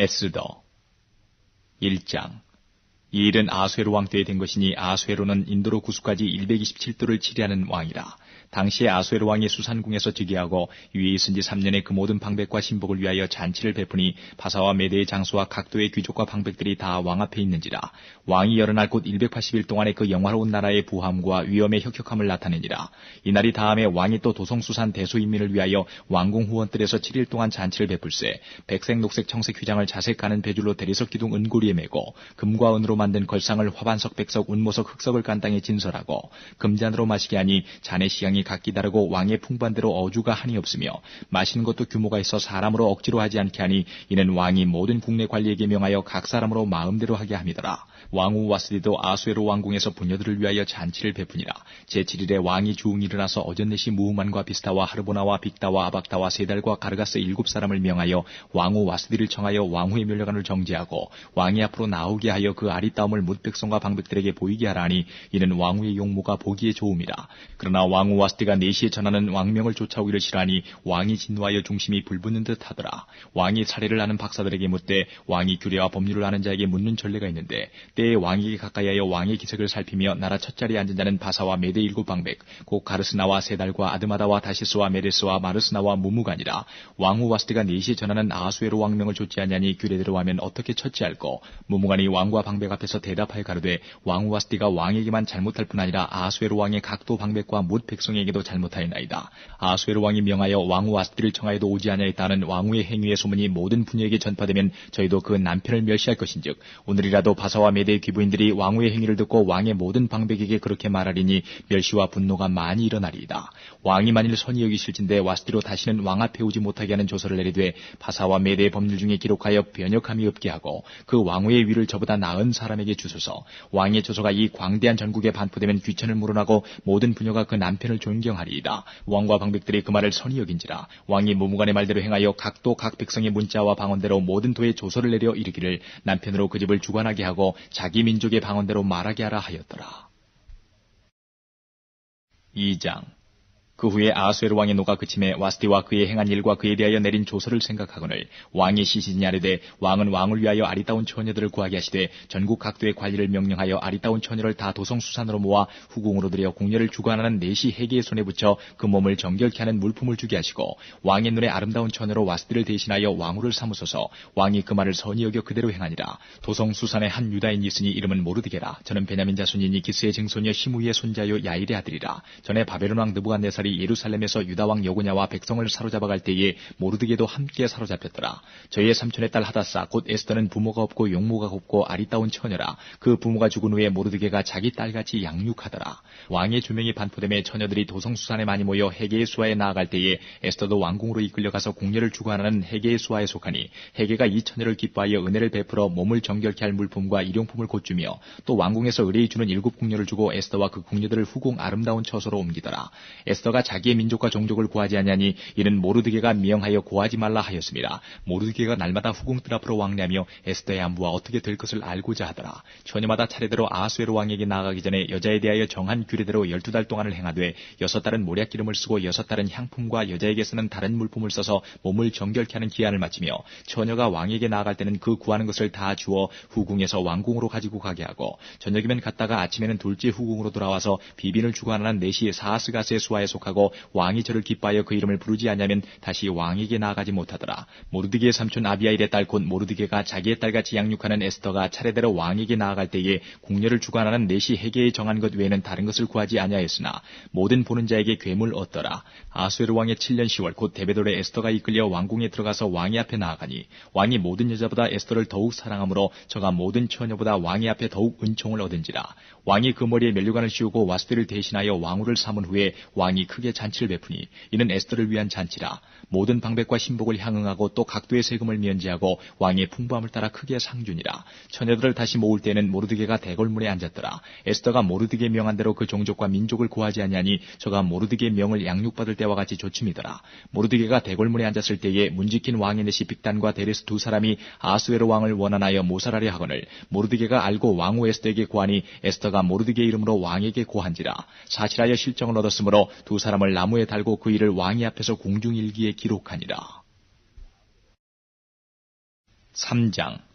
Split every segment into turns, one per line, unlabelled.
에스더. 1장 이 일은 아쇠로 왕 때에 된 것이니 아쇠로는 인도로 구수까지 127도를 치리하는 왕이라. 당시에 아쇠로 왕이 수산궁에서 즉위하고 위에 있은 지 3년의 그 모든 방백과 신복을 위하여 잔치를 베푸니 바사와 메대의 장수와 각도의 귀족과 방백들이 다 왕 앞에 있는지라. 왕이 여러 날곧 180일 동안의 그 영화로운 나라의 부함과 위엄의 혁혁함을 나타내니라. 이날이 다음에 왕이 또 도성수산 대소인민을 위하여 왕궁 후원들에서 7일 동안 잔치를 베풀세 백색 녹색 청색 휘장을 자색 가는 배줄로 대리석 기둥 은고리에 메고 금과 은으로 만든 걸상을 화반석 백석 운모석 흑석을 간 땅에 진설하고 금잔으로 마시게 하니 잔의 시향이 각기 다르고 왕의 풍반대로 어주가 한이 없으며 마시는 것도 규모가 있어 사람으로 억지로 하지 않게 하니 이는 왕이 모든 국내 관리에게 명하여 각 사람으로 마음대로 하게 함이더라. 왕후 와스디도 아수에로 왕궁에서 부녀들을 위하여 잔치를 베푸니라. 제7일에 왕이 주웅 일어나서 어전넷이 무후만과 비스타와 하르보나와 빅다와 아박다와 세달과 가르가스 일곱 사람을 명하여 왕후 와스디를 청하여 왕후의 멸려관을 정지하고 왕이 앞으로 나오게 하여 그 아리 따움을 뭇 백성과 방백들에게 보이게 하라니 이는 왕후의 용모가 보기에 좋음이라. 그러나 왕후 와스디가 내시에 전하는 왕명을 쫓아오기를 싫어하니 왕이 진노하여 중심이 불붙는 듯 하더라. 왕이 사례를 아는 박사들에게 묻되 왕이 규례와 법률을 아는 자에게 묻는 전례가 있는데 때에 왕에게 가까이하여 왕의 기색을 살피며 나라 첫자리에 앉은 자는 바사와 메대 일곱 방백, 곧 가르스나와 세달과 아드마다와 다시스와 메레스와 마르스나와 무무간이라 왕후 와스드가 네시에 전하는 아수에로 왕명을 좇지 않냐니 규례대로 하면 어떻게 처치할꼬 무무간이 왕과 방백 앞 에서 대답하여 가로되 왕후 와스디가 왕에게만 잘못할 뿐 아니라 아수에로 왕의 각도 방백과 못 백성에게도 잘못하였나이다. 아수에로 왕이 명하여 왕후 와스디를 청하여도 오지 아니하였다는 왕후의 행위의 소문이 모든 분야에게 전파되면 저희도 그 남편을 멸시할 것인즉 오늘이라도 바사와 메대 메대의 귀부인들이 왕후의 행위를 듣고 왕의 모든 방백에게 그렇게 말하리니 멸시와 분노가 많이 일어나리이다. 왕이 만일 선이 여기실진데 와스디로 다시는 왕 앞에 오지 못하게 하는 조서를 내리되 바사와 메대의 법률 중에 기록하여 변역함이 없게 하고 그 왕후의 위를 저보다 나은 사람 에게 주소서 왕의 조서가 이 광대한 전국에 반포되면 귀천을 물어나고 모든 부녀가 그 남편을 존경하리이다. 왕과 방백들이 그 말을 선이 여긴지라 왕이 무무간의 말대로 행하여 각도 각 백성의 문자와 방언대로 모든 도에 조서를 내려 이르기를 남편으로 그 집을 주관하게 하고 자기 민족의 방언대로 말하게 하라 하였더라. 2장 그 후에 아수에르 왕의 노가 그침에 와스티와 그의 행한 일과 그에 대하여 내린 조서를 생각하거늘 왕이 시신이 아뢰되 왕은 왕을 위하여 아리따운 처녀들을 구하게 하시되 전국 각도의 관리를 명령하여 아리따운 처녀를 다 도성 수산으로 모아 후궁으로 들여 공녀를 주관하는 내시 해계의 손에 붙여 그 몸을 정결케 하는 물품을 주게 하시고 왕의 눈에 아름다운 처녀로 와스티를 대신하여 왕후를 삼으소서. 왕이 그 말을 선히 여겨 그대로 행하니라. 도성 수산에 한 유다인이 있으니 이름은 모르드게라. 저는 베냐민 자손이니 기스의 증손이여 시무이의 손자요 야일의 아들이라. 전에 바벨론 왕 느부갓네살이 사람들이 예루살렘에서 유다왕 여고냐와 백성을 사로잡아 갈 때에 모르드게도 함께 사로잡혔더라. 저희의 삼촌의 딸 하다사 곧 에스더는 부모가 없고 용모가 곱고 아리따운 처녀라. 그 부모가 죽은 후에 모르드게가 자기 딸같이 양육하더라. 왕의 조명이 반포됨에 처녀들이 도성수산에 많이 모여 해계의 수하에 나아갈 때에 에스더도 왕궁으로 이끌려가서 공녀를 주관하는 해계의 수하에 속하니 해계가 이 처녀를 기뻐하여 은혜를 베풀어 몸을 정결케 할 물품과 일용품을 곧주며 또 왕궁에서 의뢰이 주는 일곱 궁녀를 주고 에스더와 그 궁녀들을 후궁 아름다운 처소로 옮기더라. 에스더가 에스더가 자기의 민족과 종족을 구하지 아니하니 이는 모르드게가 미영하여 구하지 말라 하였습니다. 모르드게가 날마다 후궁들 앞으로 왕래하며 에스더의 안부와 어떻게 될 것을 알고자 하더라. 처녀마다 차례대로 아수에로 왕에게 나아가기 전에 여자에 대하여 정한 규례대로 열두 달 동안을 행하되 여섯 달은 모략 기름을 쓰고 여섯 달은 향품과 여자에게 쓰는 다른 물품을 써서 몸을 정결케 하는 기한을 마치며 처녀가 왕에게 나아갈 때는 그 구하는 것을 다 주어 후궁에서 왕궁으로 가지고 가게 하고 저녁이면 갔다가 아침에는 둘째 후궁으로 돌아와서 비빈을 주관하는 네시 사하스가스의 수하에 속하 하고 왕이 저를 기뻐하여 그 이름을 부르지 않냐면 다시 왕에게 나아가지 못하더라. 모르드게의 삼촌 아비아일의 딸 곧 모르드게가 자기의 딸같이 양육하는 에스더가 차례대로 왕에게 나아갈 때에 궁녀를 주관하는 내시 해계에 정한 것 외에는 다른 것을 구하지 아니하였으나 모든 보는 자에게 괴물 얻더라. 아수에르 왕의 7년 10월 곧 데베돌의 에스더가 이끌려 왕궁에 들어가서 왕의 앞에 나아가니 왕이 모든 여자보다 에스더를 더욱 사랑하므로 저가 모든 처녀보다 왕의 앞에 더욱 은총을 얻은지라. 왕이 그 머리에 멜류관을 씌우고 와스들을 대신하여 왕후를 삼은 후에 왕이 크게 잔치를 베푸니 이는 에스더를 위한 잔치라 모든 방백과 신복을 향응하고 또 각도의 세금을 면제하고 왕의 풍부함을 따라 크게 상준이라. 처녀들을 다시 모을 때는 모르드게가 대궐문에 앉았더라. 에스더가 모르드게 명한 대로 그 종족과 민족을 구하지 아니하니 저가 모르드게 명을 양육받을 때와 같이 조춤이더라. 모르드게가 대궐문에 앉았을 때에 문지킨 왕의 내시 빅단과 데레스 두 사람이 아스웨로 왕을 원한하여 모살하려 하거늘 모르드게가 알고 왕후 에스더에게 구하니 에스더가 모르드게 이름으로 왕에게 고한지라. 사실하여 실정을 얻었으므로 두 사람을 나무에 달고 그 일을 왕의 앞에서 공중일기에 기록하니라. 3장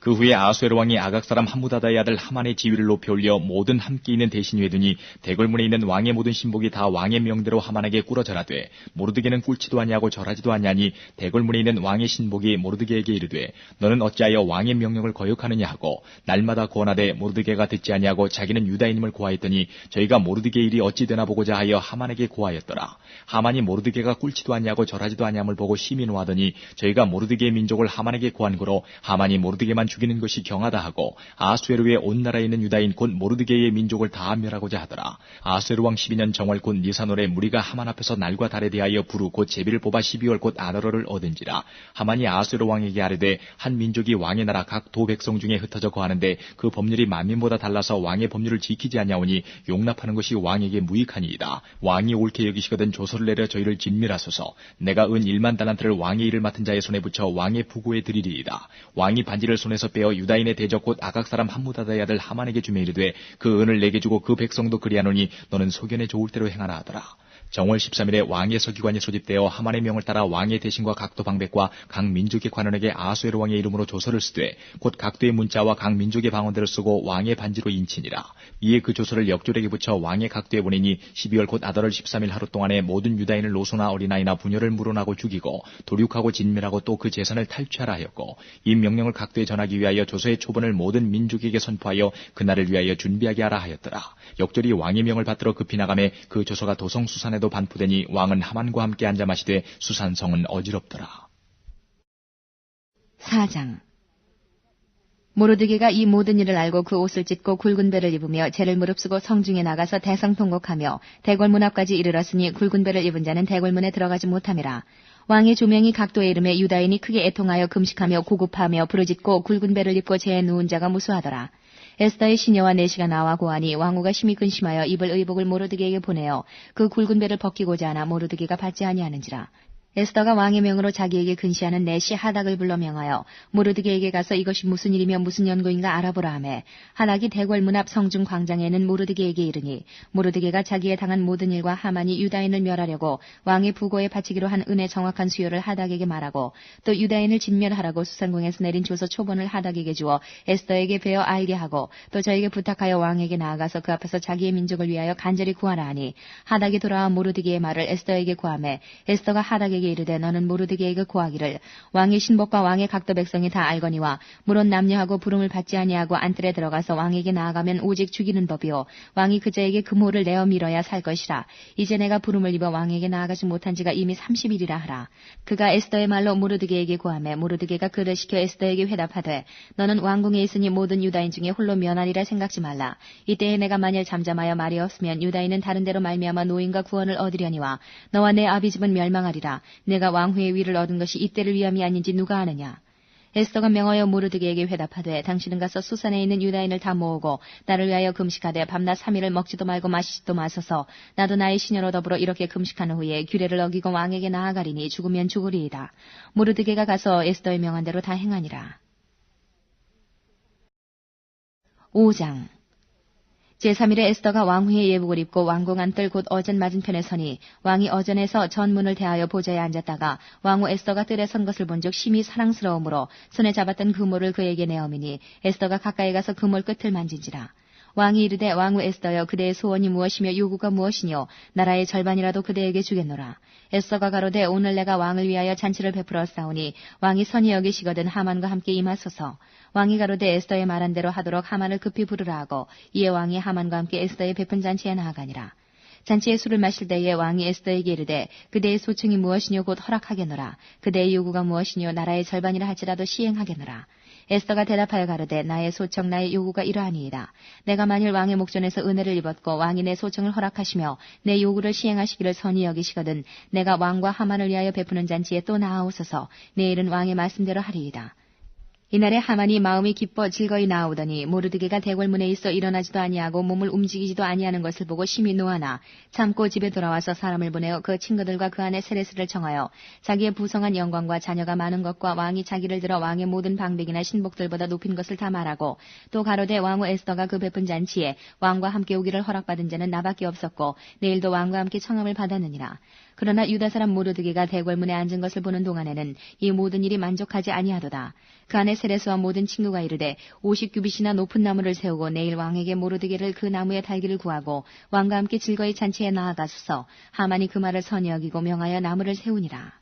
그 후에 아수에르 왕이 아각 사람 함무다다의 아들 하만의 지위를 높여 올려 모든 함께 있는 대신이 되더니 대궐문에 있는 왕의 모든 신복이 다 왕의 명대로 하만에게 꿇어 절하되 모르드게는 꿇지도 아니하고 절하지도 아니하니 대궐문에 있는 왕의 신복이 모르드게에게 이르되 너는 어찌하여 왕의 명령을 거역하느냐 하고 날마다 권하되 모르드게가 듣지 아니하고 자기는 유다인임을 고하였더니 저희가 모르드게 일이 어찌 되나 보고자 하여 하만에게 고하였더라. 하만이 모르드게가 꿇지도 아니하고 절하지도 아니함을 보고 심히 노하더니 저희가 모르드게의 민족을 하만에게 고한 거로 하만이 모르드게만 죽이는 것이 경하다 하고 아수에르의 온 나라에 있는 유다인 곧 모르드게의 민족을 다 멸하고자 하더라. 아수에르 왕 12년 정월 곧 니사노래 무리가 하만 앞에서 날과 달에 대하여 부르 곧 제비를 뽑아 12월 곧 아너러를 얻은지라. 하만이 아수에르 왕에게 아뢰되 한 민족이 왕의 나라 각 도 백성 중에 흩어져 거하는데 그 법률이 만민보다 달라서 왕의 법률을 지키지 아니하오니 용납하는 것이 왕에게 무익하니이다. 왕이 옳게 여기시거든 조서를 내려 저희를 진멸하소서. 내가 은 1만 달란트를 왕의 일을 맡은 자의 손에 붙여 왕의 부고에 드리리이다. 왕이 반지를 손에 손에서 빼어 유다인의 대적 곧 아각 사람 함무다다의 아들 하만에게 주매 이르되 그 은을 내게 주고 그 백성도 그리하노니 너는 소견에 좋을 대로 행하라 하더라. 정월 13일에 왕의 서기관이 소집되어 하만의 명을 따라 왕의 대신과 각도 방백과 각 민족의 관원에게 아수에르 왕의 이름으로 조서를 쓰되 곧 각도의 문자와 각 민족의 방언대로 쓰고 왕의 반지로 인친이라. 이에 그 조서를 역졸에게 붙여 왕의 각도에 보내니 12월 곧 아달월 13일 하루 동안에 모든 유다인을 노소나 어린아이나 부녀를 물어나고 죽이고 도륙하고 진멸하고 또 그 재산을 탈취하라 하였고 이 명령을 각도에 전하기 위하여 조서의 초본을 모든 민족에게 선포하여 그날을 위하여 준비하게 하라 하였더라. 역졸이 왕의 명을 받들어 급히 나가매 그 조서가 도성 수산에 도 반포되니 왕은 하만과 함께 앉아 마시되 수산성은 어지럽더라.
4장 모르드게가 이 모든 일을 알고 그 옷을 찢고 굵은 배를 입으며 죄를 무릅쓰고 성중에 나가서 대성통곡하며 대궐문 앞까지 이르렀으니 굵은 배를 입은 자는 대궐문에 들어가지 못함이라. 왕의 조명이 각도에 이름에 유다인이 크게 애통하여 금식하며 고급하며 부르짖고 굵은 배를 입고 재에 누운 자가 무수하더라. 에스더의 시녀와 내시가 나와 고하니 왕후가 심히 근심하여 입을 의복을 모르드게에게 보내어 그 굵은 배를 벗기고자 하나 모르드게가 받지 아니하는지라. 에스더가 왕의 명으로 자기에게 근시하는 내시 하닥을 불러 명하여 모르드게에게 가서 이것이 무슨 일이며 무슨 연고인가 알아보라 하매 하닥이 대궐문 앞 성중 광장에 는 모르드게에게 이르니 모르드게가 자기에 당한 모든 일과 하만이 유다인을 멸하려고 왕의 부고에 바치기로 한 은의 정확한 수요를 하닥에게 말하고 또 유다인을 진멸하라고 수산궁에서 내린 조서 초본을 하닥에게 주어 에스더에게 베어 알게 하고 또 저에게 부탁하여 왕에게 나아가서 그 앞에서 자기의 민족을 위하여 간절히 구하라 하니 하닥이 돌아와 모르드게의 말을 에스더에게 구하매 에스더가 하닥에게 모르드게에게 이르되 너는 모르드게에게 고하기를 왕의 신복과 왕의 각도 백성이 다 알거니와 물론 남녀하고 부름을 받지 아니하고 안뜰에 들어가서 왕에게 나아가면 오직 죽이는 법이요. 왕이 그자에게 금호를 내어 밀어야 살 것이라. 이제 내가 부름을 입어 왕에게 나아가지 못한 지가 이미 30일이라 하라. 그가 에스더의 말로 모르드게에게 고하매 모르드게가 그를 시켜 에스더에게 회답하되 너는 왕궁에 있으니 모든 유다인 중에 홀로 면하리라 생각지 말라. 이때에 내가 만일 잠잠하여 말이 없으면 유다인은 다른 데로 말미암아 노인과 구원을 얻으려니와 너와 내 아비 집은 멸망하리라 내가 왕후의 위를 얻은 것이 이때를 위함이 아닌지 누가 아느냐. 에스더가 명하여 모르드게에게 회답하되 당신은 가서 수산에 있는 유다인을 다 모으고 나를 위하여 금식하되 밤낮 3일을 먹지도 말고 마시지도 마소서 나도 나의 시녀로 더불어 이렇게 금식하는 후에 규례를 어기고 왕에게 나아가리니 죽으면 죽으리이다. 모르드게가 가서 에스더의 명한 대로 다 행하니라. 5장 제3일에 에스더가 왕후의 예복을 입고 왕궁 안 뜰 곧 어전 맞은편에 서니 왕이 어전에서 전문을 대하여 보좌에 앉았다가 왕후 에스더가 뜰에 선 것을 본적 심히 사랑스러움으로 손에 잡았던 그물을 그에게 내어미니 에스더가 가까이 가서 그물 끝을 만진지라. 왕이 이르되 왕후 에스더여 그대의 소원이 무엇이며 요구가 무엇이뇨 나라의 절반이라도 그대에게 주겠노라. 에스더가 가로되 오늘 내가 왕을 위하여 잔치를 베풀어 싸우니 왕이 선히 여기시거든 하만과 함께 임하소서. 왕이 가로되 에스더의 말한 대로 하도록 하만을 급히 부르라 하고 이에 왕이 하만과 함께 에스더의 베푼 잔치에 나아가니라. 잔치에 술을 마실 때에 왕이 에스더에게 이르되 그대의 소청이 무엇이뇨 곧 허락하겠노라. 그대의 요구가 무엇이뇨 나라의 절반이라 할지라도 시행하겠노라. 에스더가 대답하여 가로되 나의 소청 나의 요구가 이러하니이다. 내가 만일 왕의 목전에서 은혜를 입었고 왕이 내 소청을 허락하시며 내 요구를 시행하시기를 선히 여기시거든 내가 왕과 하만을 위하여 베푸는 잔치에 또 나아오소서 내일은 왕의 말씀대로 하리이다. 이날에 하만이 마음이 기뻐 즐거이 나오더니 모르드게가 대궐문에 있어 일어나지도 아니하고 몸을 움직이지도 아니하는 것을 보고 심히 노하나 참고 집에 돌아와서 사람을 보내어 그 친구들과 그 안에 세레스를 청하여 자기의 부성한 영광과 자녀가 많은 것과 왕이 자기를 들어 왕의 모든 방백이나 신복들보다 높인 것을 다 말하고 또 가로되 왕후 에스더가 그 베푼 잔치에 왕과 함께 오기를 허락받은 자는 나밖에 없었고 내일도 왕과 함께 청함을 받았느니라 그러나 유다 사람 모르드게가 대궐문에 앉은 것을 보는 동안에는 이 모든 일이 만족하지 아니하도다. 그 안에 세레스와 모든 친구가 이르되 50규빗이나 높은 나무를 세우고 내일 왕에게 모르드게를 그 나무에 달기를 구하고 왕과 함께 즐거이 잔치에 나아가소서 하만이 그 말을 선히 여기고 명하여 나무를 세우니라.